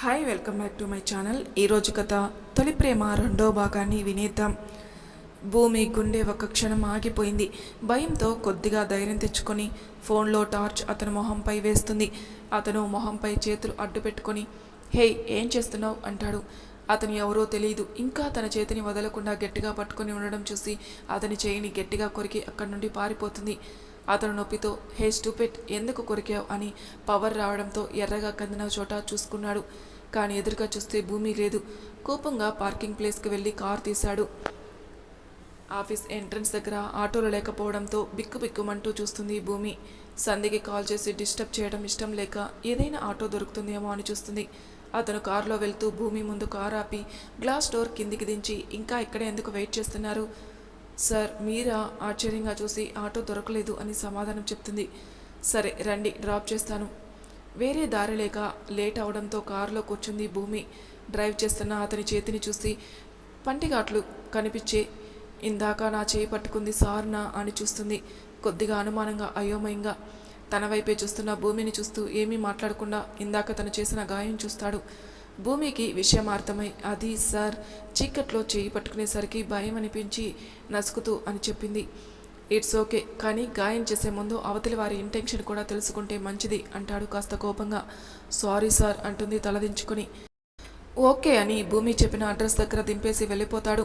Hi welcome back to my channel ఈరోజు కథ తొలి ప్రేమ రెండో భాగాన్ని వినేద్దాం. భూమి గుండె ఒక క్షణం ఆగిపోయింది. భయంతో కొద్దిగా ధైర్యం తెచ్చుకొని ఫోన్లో టార్చ్ అతను మొహంపై వేస్తుంది. అతను మొహంపై చేతులు అడ్డు పెట్టుకొని హే ఏం చేస్తున్నావు? అంటాడు. అతను ఎవరో తెలియదు ఇంకా తన చేతిని వదలకుండా గట్టిగా పట్టుకొని ఉండడం చూసి అతని చేయిని గట్టిగా కొరికి అక్కడి నుండి పారిపోతుంది. అతను నొప్పితో హే స్టూపెట్ ఎందుకు కొరికావు? అని పవర్ రావడంతో ఎర్రగా కందిన చోట చూసుకున్నాడు. కానీ ఎదురుగా చూస్తే భూమి లేదు. కోపంగా పార్కింగ్ ప్లేస్కి వెళ్ళి కార్ తీశాడు. ఆఫీస్ ఎంట్రన్స్ దగ్గర ఆటోలు లేకపోవడంతో బిక్కు బిక్కుమంటూ చూస్తుంది భూమి. సంధికి కాల్ చేసి డిస్టర్బ్ చేయడం ఇష్టం లేక ఏదైనా ఆటో దొరుకుతుందేమో అని చూస్తుంది. అతను కారులో వెళ్తూ భూమి ముందు కారు ఆపి గ్లాస్ డోర్ కిందికి దించి ఇంకా ఇక్కడే ఎందుకు వెయిట్ చేస్తున్నారు? సార్ మీరా ఆశ్చర్యంగా చూసి ఆటో దొరకలేదు అని సమాధానం చెప్తుంది. సరే రండి డ్రాప్ చేస్తాను. వేరే దారి లేక లేట్ అవడంతో కారులో కూర్చుంది భూమి. డ్రైవ్ చేస్తున్న అతని చేతిని చూసి పంటిగాట్లు కనిపించే ఇందాక నా చేయి పట్టుకుంది సార్నా? అని చూస్తుంది. కొద్దిగా అనుమానంగా అయోమయంగా తన వైపే చూస్తున్న భూమిని చూస్తూ ఏమీ మాట్లాడకుండా ఇందాక తను చేసిన గాయం చూస్తాడు. భూమికి విషయం అర్థమై అది సార్ చీకట్లో చేయి పట్టుకునేసరికి భయం అనిపించి నసుకుతూ అని చెప్పింది. ఇట్స్ ఓకే కానీ గాయం చేసే ముందు అవతలి వారి ఇంటెన్షన్ కూడా తెలుసుకుంటే మంచిది అంటాడు కాస్త కోపంగా. సారీ సార్ అంటుంది తలదించుకొని. ఓకే అని భూమి చెప్పిన అడ్రస్ దగ్గర దింపేసి వెళ్ళిపోతాడు.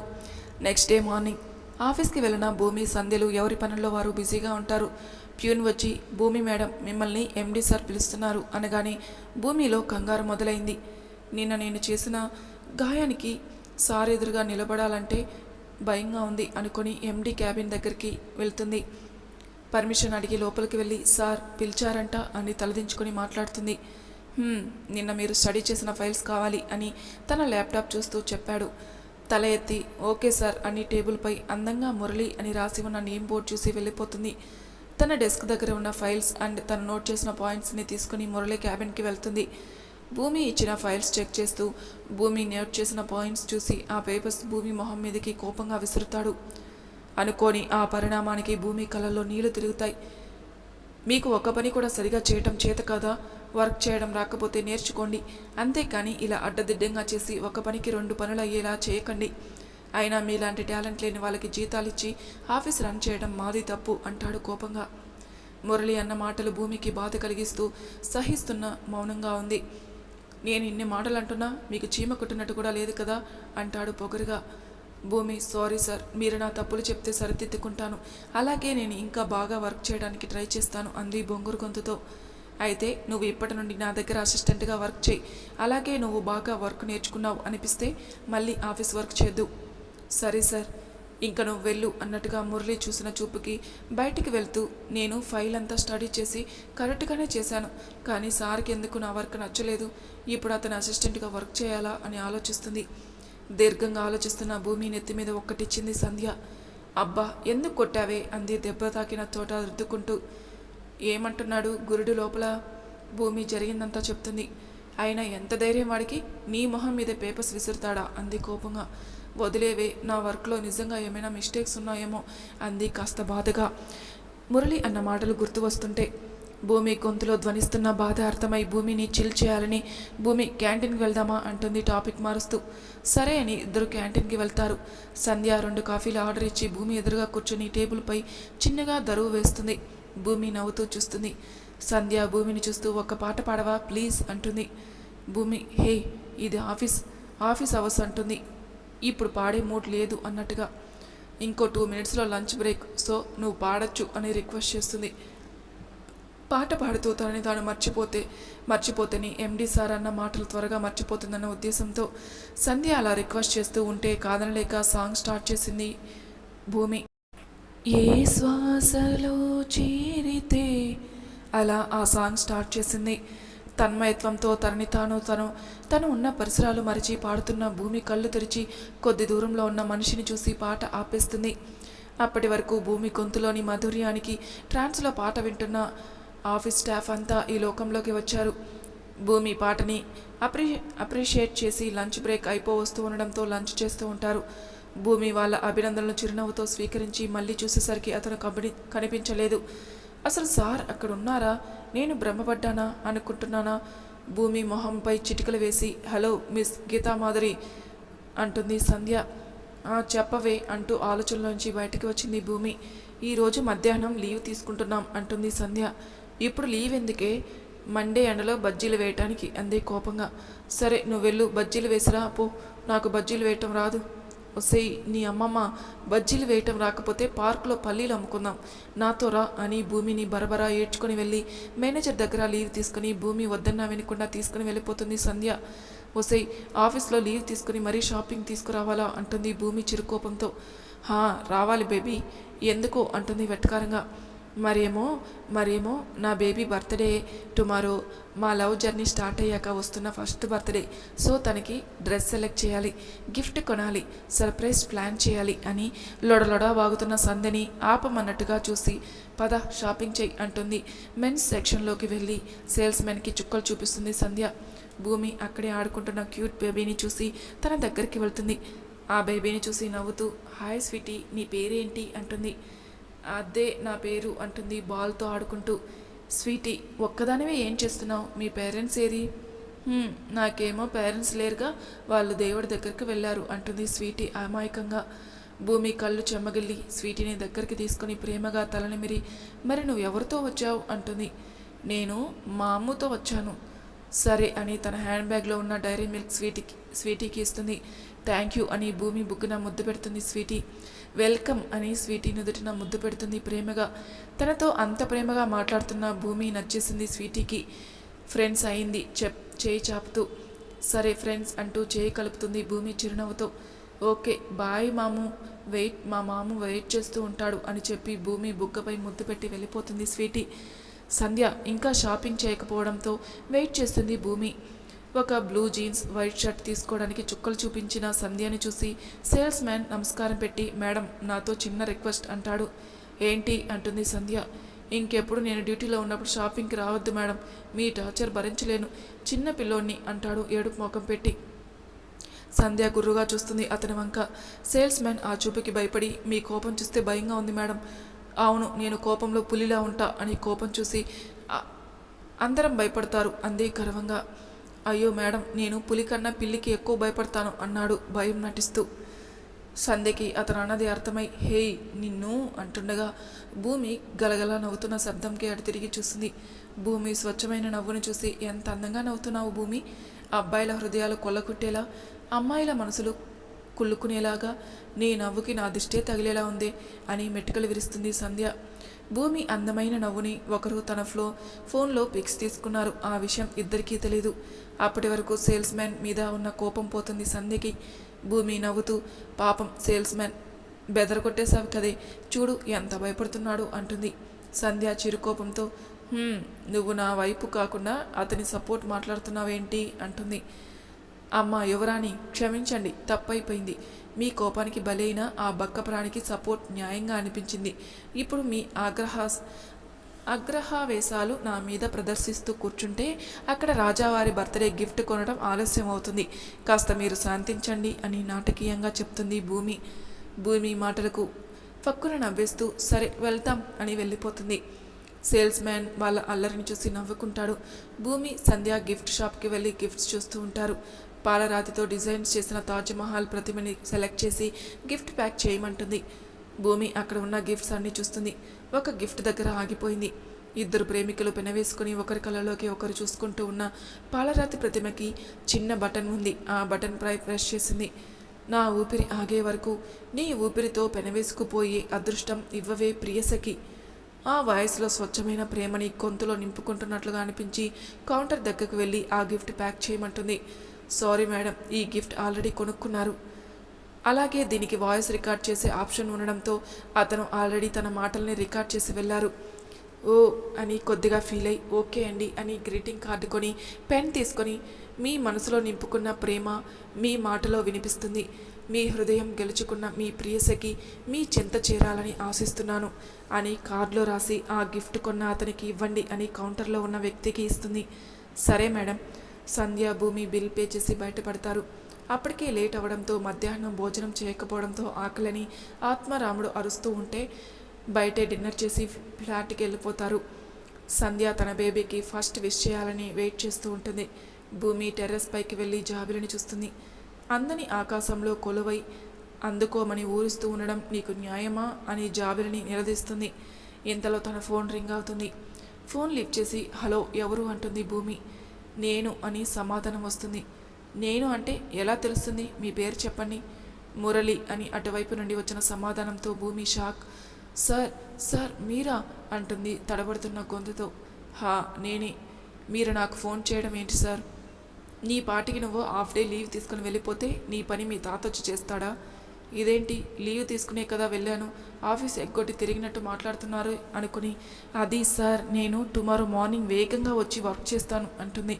Next day morning. ఆఫీస్కి వెళ్ళిన భూమి సంధ్యలు ఎవరి పనుల్లో వారు బిజీగా ఉంటారు. ప్యూన్ వచ్చి భూమి మేడం మిమ్మల్ని ఎండీ సార్ పిలుస్తున్నారు అనగానే భూమిలో కంగారు మొదలైంది. నిన్న నేను చేసిన గాయానికి సార్ ఎదురుగా నిలబడాలంటే భయంగా ఉంది అనుకొని ఎండి క్యాబిన్ దగ్గరికి వెళ్తుంది. పర్మిషన్ అడిగి లోపలికి వెళ్ళి సార్ పిలిచారంట అని తలదించుకొని మాట్లాడుతుంది. నిన్న మీరు స్టడీ చేసిన ఫైల్స్ కావాలి అని తన ల్యాప్టాప్ చూస్తూ చెప్పాడు. తల ఎత్తి ఓకే సార్ అని టేబుల్పై అందంగా మురళి అని రాసి ఉన్న నేమ్ బోర్డ్ చూసి వెళ్ళిపోతుంది. తన డెస్క్ దగ్గర ఉన్న ఫైల్స్ అండ్ తను నోట్ చేసిన పాయింట్స్ని తీసుకుని మురళి క్యాబిన్కి వెళ్తుంది. భూమి ఇచ్చిన ఫైల్స్ చెక్ చేస్తూ భూమి నోట్ చేసిన పాయింట్స్ చూసి ఆ పేపర్స్ భూమి మొహం మీదకి కోపంగా విసురుతాడు. అనుకోని ఆ పరిణామానికి భూమి కళ్ళల్లో నీళ్ళు తిరుగుతాయి. మీకు ఒక పని కూడా సరిగా చేయటం చేత కదా? వర్క్ చేయడం రాకపోతే నేర్చుకోండి. అంతేకాని ఇలా అడ్డదిడ్డంగా చేసి ఒక పనికి రెండు పనులు అయ్యేలా చేయకండి. అయినా మీలాంటి టాలెంట్ లేని వాళ్ళకి జీతాలు ఇచ్చి ఆఫీస్ రన్ చేయడం మాది తప్పు అంటాడు కోపంగా. మురళి అన్న మాటలు భూమికి బాధ కలిగిస్తూ సహిస్తున్న మౌనంగా ఉంది. నేను ఇన్ని మాటలు అంటున్నా మీకు చీమ కుట్టినట్టు కూడా లేదు కదా అంటాడు పొగరుగా. భూమి సారీ సార్ మీరు నా తప్పులు చెప్తే సరిదిద్దుకుంటాను. అలాగే నేను ఇంకా బాగా వర్క్ చేయడానికి ట్రై చేస్తాను అంది బొంగురు గొంతుతో. అయితే నువ్వు ఇప్పటి నుండి నా దగ్గర అసిస్టెంట్గా వర్క్ చేయి. అలాగే నువ్వు బాగా వర్క్ నేర్చుకున్నావు అనిపిస్తే మళ్ళీ ఆఫీస్ వర్క్ చేద్దు. సరే సార్ ఇంక నువ్వు వెళ్ళు అన్నట్టుగా మురళి చూసిన చూపుకి బయటికి వెళ్తూ నేను ఫైల్ అంతా స్టడీ చేసి కరెక్ట్గానే చేశాను కానీ సార్కి ఎందుకు నా వర్క్ నచ్చలేదు? ఇప్పుడు అతను అసిస్టెంట్గా వర్క్ చేయాలా అని ఆలోచిస్తుంది. దీర్ఘంగా ఆలోచిస్తున్న భూమి నెత్తి మీద ఒక్కటిచ్చింది సంధ్య. అబ్బా ఎందుకు కొట్టావే? అంది దెబ్బ తాకిన చోట రుద్దుకుంటూ. ఏమంటున్నాడు గురుడు లోపల? భూమి జరిగిందంతా చెప్తుంది. అయినా ఎంత ధైర్యం వాడికి? నీ మొహం మీద పేపర్స్ విసురుతాడా? అంది కోపంగా. వదిలేవే. నా వర్క్లో నిజంగా ఏమైనా మిస్టేక్స్ ఉన్నాయేమో అంది కాస్త బాధగా. మురళి అన్న మాటలు గుర్తు వస్తుంటే భూమి గొంతులో ధ్వనిస్తున్న బాధ అర్థమై భూమిని చిల్ చేయాలని భూమి క్యాంటీన్కి వెళ్దామా అంటుంది టాపిక్ మారుస్తూ. సరే అని ఇద్దరు క్యాంటీన్కి వెళ్తారు. సంధ్య రెండు కాఫీలు ఆర్డర్ ఇచ్చి భూమి ఎదురుగా కూర్చొని టేబుల్పై చిన్నగా దరువు వేస్తుంది. భూమి నవ్వుతూ చూస్తుంది. సంధ్య భూమిని చూస్తూ ఒక పాట పాడవా ప్లీజ్ అంటుంది. భూమి హే ఇది ఆఫీస్ ఆఫీస్ అవర్స్ అంటుంది. ఇప్పుడు పాడే మూడ్ లేదు అన్నట్టుగా. ఇంకో టూ మినిట్స్లో లంచ్ బ్రేక్. సో నువ్వు పాడొచ్చు అని రిక్వెస్ట్ చేస్తుంది. పాట పాడుతూ తనని తాను మర్చిపోతే మర్చిపోతేని ఎండి సార్ అన్న మాటలు త్వరగా మర్చిపోతుందన్న ఉద్దేశంతో సంధ్య అలా రిక్వెస్ట్ చేస్తూ ఉంటే కాదనలేక సాంగ్ స్టార్ట్ చేసింది భూమి. ఏ శ్వాసలో చేరితే అలా ఆ సాంగ్ స్టార్ట్ చేసింది. తన్మయత్వంతో తనని తాను తను తను ఉన్న పరిసరాలు మరిచి పాడుతున్న భూమి కళ్ళు తెరిచి కొద్ది దూరంలో ఉన్న మనిషిని చూసి పాట ఆపేస్తుంది. అప్పటి వరకు భూమి గొంతులోని మాధుర్యానికి ట్రాన్స్లో పాట వింటున్న ఆఫీస్ స్టాఫ్ అంతా ఈ లోకంలోకి వచ్చారు. భూమి పాటని అప్రి అప్రిషియేట్ చేసి లంచ్ బ్రేక్ అయిపో వస్తూ ఉండడంతో లంచ్ చేస్తూ ఉంటారు. భూమి వాళ్ళ అభినందనలు చిరునవ్వుతో స్వీకరించి మళ్ళీ చూసేసరికి అతను కబడి కనిపించలేదు. అసలు సార్ అక్కడ ఉన్నారా నేను భ్రమపడ్డానా అనుకుంటున్నానా? భూమి మొహంపై చిటికలు వేసి హలో మిస్ గీతామాధురి అంటుంది సంధ్య. చెప్పవే అంటూ ఆలోచనలోంచి బయటకు వచ్చింది భూమి. ఈరోజు మధ్యాహ్నం లీవ్ తీసుకుంటున్నాం అంటుంది సంధ్య. ఇప్పుడు లీవ్ ఎందుకే? మండే ఎండలో బజ్జీలు వేయటానికి అందే కోపంగా. సరే నువ్వు వెళ్ళు బజ్జీలు వేసిరా పో. నాకు బజ్జీలు వేయటం రాదు. ఒసేయ్ నీ అమ్మమ్మ బజ్జీలు వేయటం రాకపోతే పార్కులో పల్లీలు అమ్ముకుందాం. నాతో రా అని భూమిని బరబరా ఏడ్చుకొని వెళ్ళి మేనేజర్ దగ్గర లీవ్ తీసుకుని భూమి వద్దన్నా వినకుండా తీసుకుని వెళ్ళిపోతుంది సంధ్య. ఒసేయ్ ఆఫీస్లో లీవ్ తీసుకుని మరీ షాపింగ్ తీసుకురావాలా? అంటుంది భూమి చిరుకోపంతో. హా రావాలి బేబీ. ఎందుకు? అంటుంది వెటకారంగా. మరేమో మరేమో నా బేబీ బర్త్డే టుమారో మా లవ్ జర్నీ స్టార్ట్ అయ్యాక వస్తున్న ఫస్ట్ బర్త్డే. సో తనకి డ్రెస్ సెలెక్ట్ చేయాలి గిఫ్ట్ కొనాలి సర్ప్రైజ్ ప్లాన్ చేయాలి అని లొడలొడ వాగుతున్న సంధ్యని ఆపమన్నట్టుగా చూసి పద షాపింగ్ చెయ్యి అంటుంది. మెన్స్ సెక్షన్లోకి వెళ్ళి సేల్స్మెన్కి చుక్కలు చూపిస్తుంది సంధ్య. భూమి అక్కడే ఆడుకుంటున్న క్యూట్ బేబీని చూసి తన దగ్గరికి వెళ్తుంది. ఆ బేబీని చూసి నవ్వుతూ హాయ్ స్వీటీ నీ పేరేంటి? అంటుంది. అదే నా పేరు అంటుంది బాల్తో ఆడుకుంటూ. స్వీటీ ఒక్కదానివే ఏం చేస్తున్నావు? మీ పేరెంట్స్ ఏది? నాకేమో పేరెంట్స్ లేరుగా వాళ్ళు దేవుడి దగ్గరికి వెళ్ళారు అంటుంది స్వీటీ అమాయకంగా. భూమి కళ్ళు చెమ్మగిల్లి స్వీటీని దగ్గరికి తీసుకుని ప్రేమగా తలనిమిరి మరి నువ్వు ఎవరితో వచ్చావు? అంటుంది. నేను మా అమ్మతో వచ్చాను. సరే అని తన హ్యాండ్ బ్యాగ్లో ఉన్న డైరీ మిల్క్ స్వీటీకి స్వీటీకి ఇస్తుంది. థ్యాంక్ యూ అని భూమి బుక్కున ముద్దు పెడుతుంది స్వీటీ. వెల్కమ్ అని స్వీటీ నుదుటిన ముద్దు పెడుతుంది ప్రేమగా. తనతో అంత ప్రేమగా మాట్లాడుతున్న భూమి నచ్చేసింది స్వీటీకి. ఫ్రెండ్స్ అయింది చెప్ చేయి చాపుతూ. సరే ఫ్రెండ్స్ అంటూ చేయి కలుపుతుంది భూమి చిరునవ్వుతో. ఓకే బాయ్ మాము వెయిట్ మా మాము వెయిట్ చేస్తూ ఉంటాడు అని చెప్పి భూమి బుగ్గపై ముద్దు పెట్టి వెళ్ళిపోతుంది స్వీటీ. సంధ్య ఇంకా షాపింగ్ చేయకపోవడంతో వెయిట్ చేస్తుంది భూమి. ఒక బ్లూ జీన్స్ వైట్ షర్ట్ తీసుకోవడానికి చుక్కలు చూపించిన సంధ్యని చూసి సేల్స్ మ్యాన్ నమస్కారం పెట్టి మేడం నాతో చిన్న రిక్వెస్ట్ అంటాడు. ఏంటి? అంటుంది సంధ్య. ఇంకెప్పుడు నేను డ్యూటీలో ఉన్నప్పుడు షాపింగ్కి రావద్దు మేడం. మీ టార్చర్ భరించలేను. చిన్న పిల్లోని అంటాడు ఏడుపు మొఖం పెట్టి. సంధ్య గుర్రుగా చూస్తుంది అతని వంక. సేల్స్ మ్యాన్ ఆ చూపుకి భయపడి మీ కోపం చూస్తే భయంగా ఉంది మేడం. అవును నేను కోపంలో పులిలా ఉంటా అని కోపం చూసి అందరం భయపడతారు అంది గర్వంగా. అయ్యో మేడం నేను పులి కన్నా పిల్లికి ఎక్కువ భయపడతాను అన్నాడు భయం నటిస్తూ. సంధ్యకి అతను అన్నది అర్థమై హేయ్ నిన్ను అంటుండగా భూమి గలగల నవ్వుతున్న శబ్దంకి అటు తిరిగి చూస్తుంది భూమి స్వచ్ఛమైన నవ్వును చూసి ఎంత అందంగా నవ్వుతున్నావు భూమి? అబ్బాయిల హృదయాలు కొల్లకుట్టేలా అమ్మాయిల మనసులు కుళ్ళుకునేలాగా నీ నవ్వుకి నా దిష్టే తగిలేలా ఉంది అని మెట్టుకలు విరుస్తుంది సంధ్య. భూమి అందమైన నవ్వుని ఒకరు తన ఫ్లో ఫోన్లో పిక్స్ తీసుకున్నారు. ఆ విషయం ఇద్దరికీ తెలీదు. అప్పటి వరకు సేల్స్ మ్యాన్ మీద ఉన్న కోపం పోతుంది సంధ్యకి. భూమి నవ్వుతూ పాపం సేల్స్ మ్యాన్ బెదరగొట్టేశావు కదే. చూడు ఎంత భయపడుతున్నాడు అంటుంది. సంధ్య చిరుకోపంతో నువ్వు నా వైపు కాకుండా అతని సపోర్ట్ మాట్లాడుతున్నావేంటి? అంటుంది. అమ్మ యువరాణి క్షమించండి తప్పైపోయింది. మీ కోపానికి బలైన ఆ బక్క ప్రాణికి సపోర్ట్ న్యాయంగా అనిపించింది. ఇప్పుడు మీ ఆగ్రహ అగ్రహావేశాలు నా మీద ప్రదర్శిస్తూ కూర్చుంటే అక్కడ రాజావారి బర్త్డే గిఫ్ట్ కొనడం ఆలస్యం అవుతుంది కాస్త మీరు శాంతించండి అని నాటకీయంగా చెప్తుంది భూమి. భూమి మాటలకు పక్కున నవ్వేస్తూ సరే వెళ్తాం అని వెళ్ళిపోతుంది. సేల్స్ మ్యాన్ వాళ్ళ అల్లరిని చూసి నవ్వుకుంటాడు. భూమి సంధ్య గిఫ్ట్ షాప్కి వెళ్ళి గిఫ్ట్స్ చూస్తూ ఉంటారు. పాలరాతితో డిజైన్స్ చేసిన తాజ్మహల్ ప్రతిమని సెలెక్ట్ చేసి గిఫ్ట్ ప్యాక్ చేయమంటుంది. భూమి అక్కడ ఉన్న గిఫ్ట్స్ అన్ని చూస్తుంది. ఒక గిఫ్ట్ దగ్గర ఆగిపోయింది. ఇద్దరు ప్రేమికులు పెనవేసుకుని ఒకరి కళ్ళలోకి ఒకరు చూసుకుంటూ ఉన్న పాలరాతి ప్రతిమకి చిన్న బటన్ ఉంది. ఆ బటన్ ప్రై ప్రెస్ చేసింది. నా ఊపిరి ఆగే వరకు నీ ఊపిరితో పెనవేసుకుపోయే అదృష్టం ఇవ్వవే ప్రియసకి ఆ వాయిస్లో స్వచ్ఛమైన ప్రేమని గొంతులో నింపుకుంటున్నట్లుగా అనిపించి కౌంటర్ దగ్గరకు వెళ్ళి ఆ గిఫ్ట్ ప్యాక్ చేయమంటుంది. సారీ మేడం ఈ గిఫ్ట్ ఆల్రెడీ కొనుక్కున్నారు. అలాగే దీనికి వాయిస్ రికార్డ్ చేసే ఆప్షన్ ఉండడంతో అతను ఆల్రెడీ తన మాటల్ని రికార్డ్ చేసి వెళ్ళారు ఓ అని కొద్దిగా ఫీల్ అయి ఓకే అండి అని గ్రీటింగ్ కార్డు కొని పెన్ తీసుకొని మీ మనసులో నింపుకున్న ప్రేమ మీ మాటలో వినిపిస్తుంది. మీ హృదయం గెలుచుకున్న మీ ప్రియసకి మీ చెంత చేరాలని ఆశిస్తున్నాను అని కార్డులో రాసి ఆ గిఫ్ట్ కొన్న అతనికి ఇవ్వండి అని కౌంటర్లో ఉన్న వ్యక్తికి ఇస్తుంది. సరే మేడం సంధ్య భూమి బిల్ పే చేసి బయటపడతారు. అప్పటికే లేట్ అవడంతో మధ్యాహ్నం భోజనం చేయకపోవడంతో ఆకలని ఆత్మారాముడు అరుస్తూ ఉంటే బయటే డిన్నర్ చేసి ఫ్లాట్కి వెళ్ళిపోతారు. సంధ్య తన బేబీకి ఫస్ట్ విష్ చేయాలని వెయిట్ చేస్తూ ఉంటుంది. భూమి టెర్రస్ పైకి వెళ్ళి జాబిలని చూస్తుంది. అందని ఆకాశంలో కొలువై అందుకోమని ఊరుస్తూ ఉండడం నీకు న్యాయమా అని జాబిలని నిలదీస్తుంది. ఇంతలో తన ఫోన్ రింగ్ అవుతుంది. ఫోన్ లిఫ్ట్ చేసి హలో ఎవరు? అంటుంది భూమి. నేను అని సమాధానం వస్తుంది. నేను అంటే ఎలా తెలుస్తుంది? మీ పేరు చెప్పండి. మురళి అని అటువైపు నుండి వచ్చిన సమాధానంతో భూమి షాక్. సార్ సార్ మీరా? అంటుంది తడబడుతున్న గొంతుతో. హా నేనే. మీరు నాకు ఫోన్ చేయడం ఏంటి సార్? నీ పాటికి నువ్వు హాఫ్ డే లీవ్ తీసుకుని వెళ్ళిపోతే నీ పని మీ తాత వచ్చి చేస్తాడా? ఇదేంటి? లీవ్ తీసుకునే కదా వెళ్ళాను. ఆఫీస్ ఎగ్గొట్టి తిరిగినట్టు మాట్లాడుతున్నారు అనుకుని అది సార్ నేను టుమారో మార్నింగ్ వేగంగా వచ్చి వర్క్ చేస్తాను అంటుంది.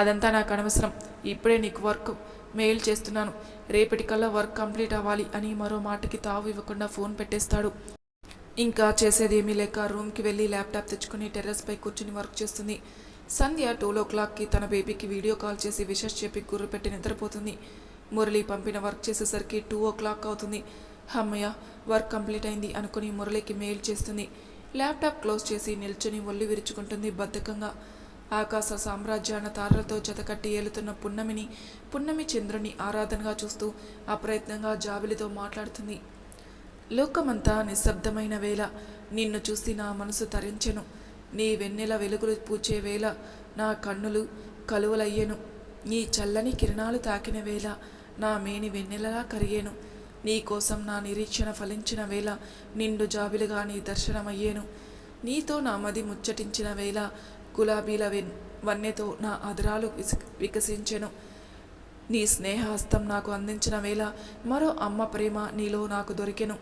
అదంతా నాకు అనవసరం. ఇప్పుడే నీకు వర్క్ మెయిల్ చేస్తున్నాను. రేపటికల్లా వర్క్ కంప్లీట్ అవ్వాలి అని మరో మాటకి తావు ఇవ్వకుండా ఫోన్ పెట్టేస్తాడు. ఇంకా చేసేదేమీ లేక రూమ్కి వెళ్ళి ల్యాప్టాప్ తెచ్చుకుని టెర్రస్పై కూర్చుని వర్క్ చేస్తుంది. సంధ్య టూ ఓ క్లాక్కి తన బేబీకి వీడియో కాల్ చేసి విషెస్ చెప్పి గుర్రు పెట్టి నిద్రపోతుంది. మురళి పంపిన వర్క్ చేసేసరికి టూ ఓ క్లాక్ అవుతుంది. అమ్మయ్య వర్క్ కంప్లీట్ అయింది అనుకుని మురళికి మెయిల్ చేస్తుంది. ల్యాప్టాప్ క్లోజ్ చేసి నిల్చుని ఒళ్ళు విరుచుకుంటుంది బద్ధకంగా. ఆకాశ సామ్రాజ్యాన తారలతో జతకట్టి ఏలుతున్న పున్నమిని పున్నమి చంద్రుని ఆరాధనగా చూస్తూ అప్రయత్నంగా జాబిలితో మాట్లాడుతుంది. లోకమంతా నిశ్శబ్దమైన వేళ. నిన్ను చూసి నా మనసు తరించెను. నీ వెన్నెల వెలుగులు పూచే వేళ. నా కన్నులు కలువలయ్యెను. నీ చల్లని కిరణాలు తాకిన వేళ. నా మేని వెన్నెలలా కరిగేను. నీకోసం నా నిరీక్షణ ఫలించిన వేళ నిండు జాబిలుగా నీ దర్శనమయ్యేను. నీతో నా మది ముచ్చటించిన వేళ గులాబీల వెన్ వన్నెతో నా అదరాలు విసి వికసించెను. నీ స్నేహహస్తం నాకు అందించిన వేళ మరో అమ్మ ప్రేమ నీలో నాకు దొరికెను.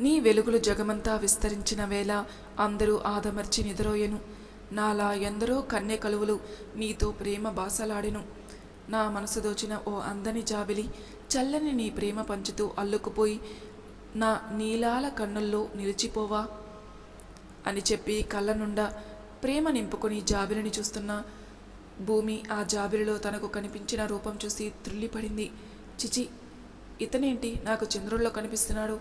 నీ వెలుగులు జగమంతా విస్తరించిన వేళ అందరూ ఆదమర్చి నిద్రోయెను నాలా ఎందరో కన్నె కలువులు నీతో ప్రేమ బాసలాడెను. నా మనసు దోచిన ఓ అందని జాబిలి చల్లని నీ ప్రేమ పంచుతూ అల్లుకుపోయి నా నీలాల కన్నుల్లో నిలిచిపోవా? అని చెప్పి కళ్ళ నుండా ప్రేమ నింపుకొని జాబిలిని చూస్తున్న. భూమి ఆ జాబిలిలో తనకు కనిపించిన రూపం చూసి త్రుల్లిపడింది చిచి ఇతనేంటి? నాకు చంద్రుల్లో కనిపిస్తున్నాడు.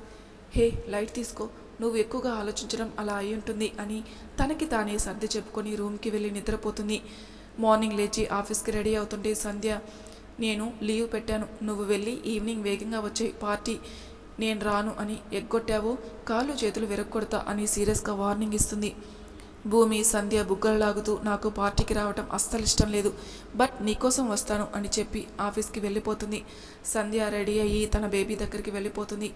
హే లైట్ తీసుకో. నువ్వు ఎక్కువగా ఆలోచించడం అలా అయి ఉంటుంది అని తనకి తానే సర్ది చెప్పుకొని రూమ్కి వెళ్ళి నిద్రపోతుంది. మార్నింగ్ లేచి ఆఫీస్కి రెడీ అవుతుంటే సంధ్య నేను లీవ్ పెట్టాను. నువ్వు వెళ్ళి ఈవినింగ్ వేగంగా వచ్చే పార్టీ నేను రాను అని ఎగ్గొట్టావు. కాళ్ళు చేతులు విరగొడతా అని సీరియస్గా వార్నింగ్ ఇస్తుంది. భూమి సంధ్య బుగ్గలలాగుతూ నాకు పార్టీకి రావటం అస్సలు ఇష్టం లేదు. బట్ నీకోసం వస్తాను అని చెప్పి ఆఫీస్కి వెళ్ళిపోతుంది. సంధ్య రెడీ అయ్యి తన బేబీ దగ్గరికి వెళ్ళిపోతుంది.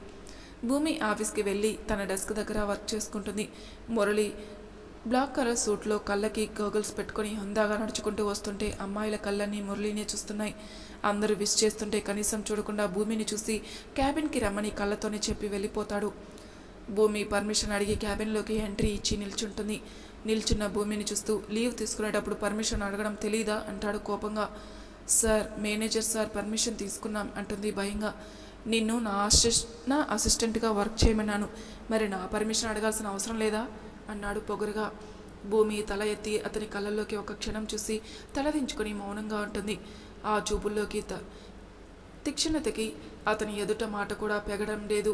భూమి ఆఫీస్కి వెళ్ళి తన డెస్క్ దగ్గర వర్క్ చేసుకుంటుంది. మురళి బ్లాక్ కలర్ సూట్లో కళ్ళకి గోగల్స్ పెట్టుకొని హుందాగా నడుచుకుంటూ వస్తుంటే అమ్మాయిల కళ్ళని మురళినే చూస్తున్నాయి. అందరూ విష్ చేస్తుంటే కనీసం చూడకుండా భూమిని చూసి క్యాబిన్కి రమ్మని కళ్ళతోనే చెప్పి వెళ్ళిపోతాడు. భూమి పర్మిషన్ అడిగి క్యాబిన్లోకి ఎంట్రీ ఇచ్చి నిల్చుంటుంది. నిల్చున్న భూమిని చూస్తూ లీవ్ తీసుకునేటప్పుడు పర్మిషన్ అడగడం తెలీదా? అంటాడు కోపంగా. సార్ మేనేజర్ సార్ పర్మిషన్ తీసుకున్నాం అంటుంది భయంగా. నిన్ను నా అసిస్ నా అసిస్టెంట్గా వర్క్ చేయమన్నాను. మరి నా పర్మిషన్ అడగాల్సిన అవసరం లేదా? అన్నాడు పొగరుగా. భూమి తల ఎత్తి అతని కళ్ళల్లోకి ఒక క్షణం చూసి తలదించుకొని మౌనంగా ఉంటుంది. ఆ చూపుల్లోకి త తీక్షణతకి అతని ఎదుట మాట కూడా పెగడం లేదు.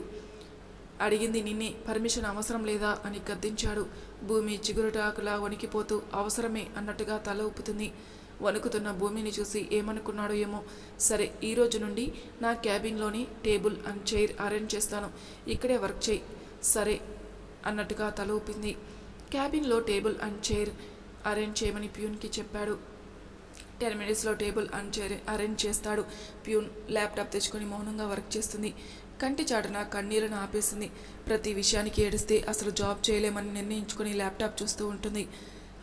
అడిగింది నిన్నే పర్మిషన్ అవసరం లేదా అని గద్దించాడు. భూమి చిగురుటాకులా వణికిపోతూ అవసరమే అన్నట్టుగా తల ఊపుతుంది. వణుకుతున్న భూమిని చూసి ఏమనుకున్నాడో ఏమో. సరే ఈ రోజు నుండి నా క్యాబిన్లోని టేబుల్ అండ్ చైర్ అరేంజ్ చేస్తాను. ఇక్కడే వర్క్ చేయి. సరే అన్నట్టుగా తల ఊపింది క్యాబిన్లో టేబుల్ అండ్ చైర్ అరేంజ్ చేయమని ప్యూన్కి చెప్పాడు. టెన్ మినిట్స్లో టేబుల్ అండ్ చైర్ అరేంజ్ చేస్తాడు. ప్యూన్ ల్యాప్టాప్ తెచ్చుకొని మౌనంగా వర్క్ చేస్తుంది. కంటి చాటున కన్నీరును ఆపేసింది. ప్రతి విషయానికి ఏడిస్తే అసలు జాబ్ చేయలేమని నిర్ణయించుకుని ల్యాప్టాప్ చూస్తూ ఉంటుంది.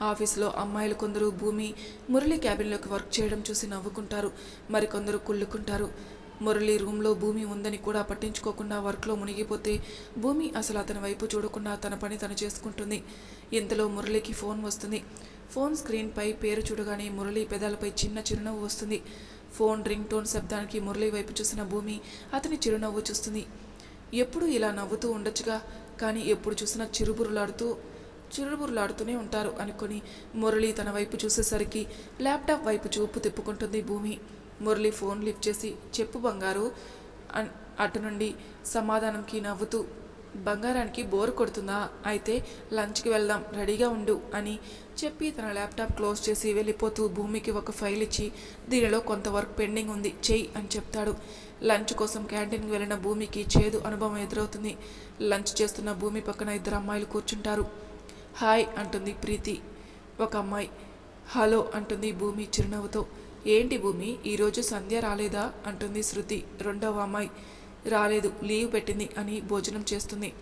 ఆఫీస్లో అమ్మాయిలు కొందరు భూమి మురళి క్యాబిన్లోకి వర్క్ చేయడం చూసి నవ్వుకుంటారు. మరికొందరు కుళ్ళుకుంటారు. మురళి రూమ్లో భూమి ఉందని కూడా పట్టించుకోకుండా వర్క్లో మునిగిపోతే భూమి అసలు అతని వైపు చూడకుండా తన పని తను చేసుకుంటుంది. ఇంతలో మురళికి ఫోన్ వస్తుంది. ఫోన్ స్క్రీన్పై పేరు చూడగానే మురళి పెదాలపై చిన్న చిరునవ్వు వస్తుంది. ఫోన్ రింగ్ టోన్ శబ్దానికి మురళి వైపు చూసిన భూమి అతని చిరునవ్వు చూస్తుంది. ఎప్పుడు ఇలా నవ్వుతూ ఉండొచ్చుగా కానీ ఎప్పుడు చూసినా చిరుబురులాడుతూ చిరుబురులాడుతూనే ఉంటారు అనుకొని మురళి తన వైపు చూసేసరికి ల్యాప్టాప్ వైపు చూపు తిప్పుకుంటుంది భూమి. మురళి ఫోన్ లిఫ్ట్ చేసి చెప్పు బంగారు అటు నుండి సమాధానంకి నవ్వుతూ బంగారానికి బోర్ కొడుతుందా? అయితే లంచ్కి వెళ్దాం రెడీగా ఉండు అని చెప్పి తన ల్యాప్టాప్ క్లోజ్ చేసి వెళ్ళిపోతూ భూమికి ఒక ఫైల్ ఇచ్చి దీనిలో కొంత వర్క్ పెండింగ్ ఉంది చెయ్యి అని చెప్తాడు. లంచ్ కోసం క్యాంటీన్కి వెళ్ళిన భూమికి చేదు అనుభవం ఎదురవుతుంది. లంచ్ చేస్తున్న భూమి పక్కన ఇద్దరు అమ్మాయిలు కూర్చుంటారు. హాయ్ అంటుంది ప్రీతి. ఒక అమ్మాయి. హలో అంటుంది భూమి చిరునవ్వుతో. ఏంటి భూమి? ఈరోజు సంధ్య రాలేదా? అంటుంది శృతి. రెండవ అమ్మాయి. రాలేదు లీవ్ పెట్టింది అని భోజనం చేస్తుంది.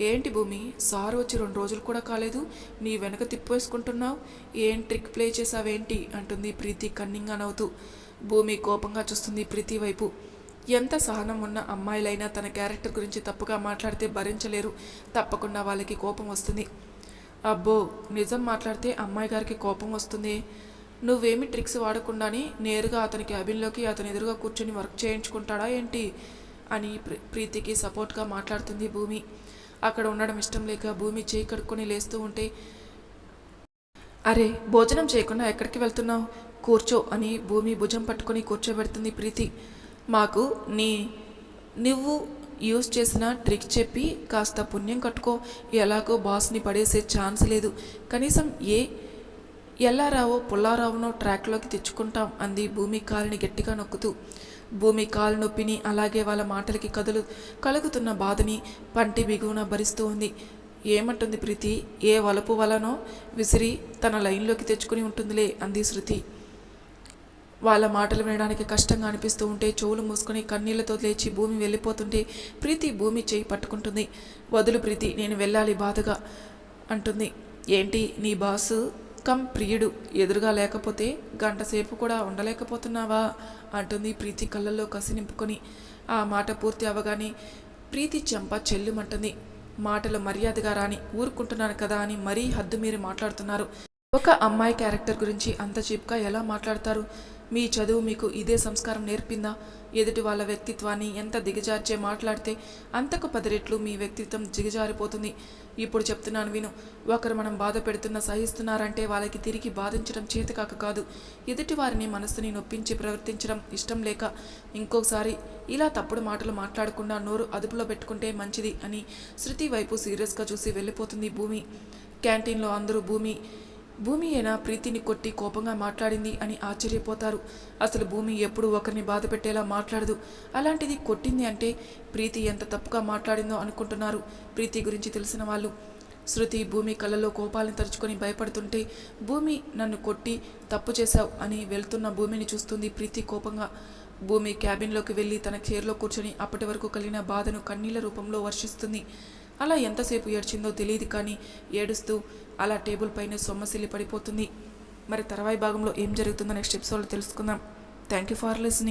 ఏంటి భూమి? సార్ వచ్చి రెండు రోజులు కూడా కాలేదు. నీ వెనక తిప్పేసుకుంటున్నావు ఏం ట్రిక్ ప్లే చేసావేంటి అంటుంది ప్రీతి కన్నింగా నవ్వుతూ భూమి కోపంగా చూస్తుంది ప్రీతి వైపు. ఎంత సహనం ఉన్న అమ్మాయిలైనా తన క్యారెక్టర్ గురించి తప్పుగా మాట్లాడితే భరించలేరు. తప్పకుండా వాళ్ళకి కోపం వస్తుంది. అబ్బో నిజం మాట్లాడితే అమ్మాయి గారికి కోపం వస్తుంది? నువ్వేమి ట్రిక్స్ వాడకుండానే నేరుగా అతని క్యాబిన్లోకి అతని ఎదురుగా కూర్చొని వర్క్ చేయించుకుంటాడా ఏంటి? అని ప్రీ- ప్రీతికి సపోర్ట్గా మాట్లాడుతుంది భూమి. అక్కడ ఉండడం ఇష్టం లేక భూమి చేయి కడుక్కొని లేస్తూ ఉంటే అరే భోజనం చేయకుండా ఎక్కడికి వెళ్తున్నావు? కూర్చో అని భూమి భుజం పట్టుకొని కూర్చోబెడుతుంది ప్రీతి. మాకు నీ నువ్వు యూజ్ చేసిన ట్రిక్ చెప్పి కాస్త పుణ్యం కట్టుకో. ఎలాగో బాస్ని పడేసే ఛాన్స్ లేదు. కనీసం ఏ ఎల్లారావో పుల్లారావునో ట్రాక్లోకి తెచ్చుకుంటాం అంది భూమి కాలిని గట్టిగా నొక్కుతూ. భూమి కాలు నొప్పిని అలాగే వాళ్ళ మాటలకి కదులు కలుగుతున్న బాధని పంటి బిగువున భరిస్తూ ఉంది. ఏమంటుంది ప్రీతి? ఏ వలపు వలనో? విసిరి తన లైన్లోకి తెచ్చుకుని ఉంటుందిలే అంది శృతి. వాళ్ళ మాటలు వినడానికి కష్టంగా అనిపిస్తూ ఉంటే చెవులు మూసుకొని కన్నీళ్ళతో లేచి భూమి వెళ్ళిపోతుంటే ప్రీతి భూమి చేయి పట్టుకుంటుంది. వదులు ప్రీతి నేను వెళ్ళాలి బాధగా అంటుంది. ఏంటి నీ బాసు? కం ప్రియుడు ఎదురుగా లేకపోతే గంటసేపు కూడా ఉండలేకపోతున్నావా? అంటుంది ప్రీతి కళ్ళల్లో కసి నింపుకొని. ఆ మాట పూర్తి అవగానే ప్రీతి చెంప చెల్లుమంటుంది. మాటలు మర్యాదగా రాని ఊరుకుంటున్నాను కదా అని మరీ హద్దు మీరు మాట్లాడుతున్నారు. ఒక అమ్మాయి క్యారెక్టర్ గురించి అంత చీప్గా ఎలా మాట్లాడతారు? మీ చదువు మీకు ఇదే సంస్కారం నేర్పిందా? ఎదుటి వాళ్ళ వ్యక్తిత్వాన్ని ఎంత దిగజార్చే మాట్లాడితే అంతకు పది రెట్లు మీ వ్యక్తిత్వం దిగజారిపోతుంది. ఇప్పుడు చెప్తున్నాను విను ఒకరు మనం బాధ పెడుతున్న సహిస్తున్నారంటే వాళ్ళకి తిరిగి బాధించడం చేతకాక కాదు. ఎదుటి వారిని మనస్సుని నొప్పించి ప్రవర్తించడం ఇష్టం లేక ఇంకోసారి ఇలా తప్పుడు మాటలు మాట్లాడకుండా నోరు అదుపులో పెట్టుకుంటే మంచిది అని శృతి వైపు సీరియస్గా చూసి వెళ్ళిపోతుంది భూమి. క్యాంటీన్లో అందరూ భూమి భూమి అయినా ప్రీతిని కొట్టి కోపంగా మాట్లాడింది అని ఆశ్చర్యపోతారు. అసలు భూమి ఎప్పుడు ఒకరిని బాధ పెట్టేలా మాట్లాడదు. అలాంటిది కొట్టింది అంటే ప్రీతి ఎంత తప్పుగా మాట్లాడిందో అనుకుంటున్నారు. ప్రీతి గురించి తెలిసిన వాళ్ళు. శృతి భూమి కళ్ళలో కోపాలను తరుచుకొని భయపడుతుంటే భూమి నన్ను కొట్టి తప్పు చేశావు అని వెళ్తున్న భూమిని చూస్తుంది ప్రీతి కోపంగా. భూమి క్యాబిన్లోకి వెళ్ళి తన చైర్లో కూర్చొని అప్పటి వరకు కలిగిన బాధను కన్నీళ్ళ రూపంలో వర్షిస్తుంది. అలా ఎంతసేపు ఏడ్చిందో తెలియదు కానీ ఏడుస్తూ అలా టేబుల్ పైన సొమ్మసిల్లి పడిపోతుంది. మరి తర్వాయి భాగంలో ఏం జరుగుతుందో నెక్స్ట్ ఎపిసోడ్లో తెలుసుకుందాం. Thank you for listening.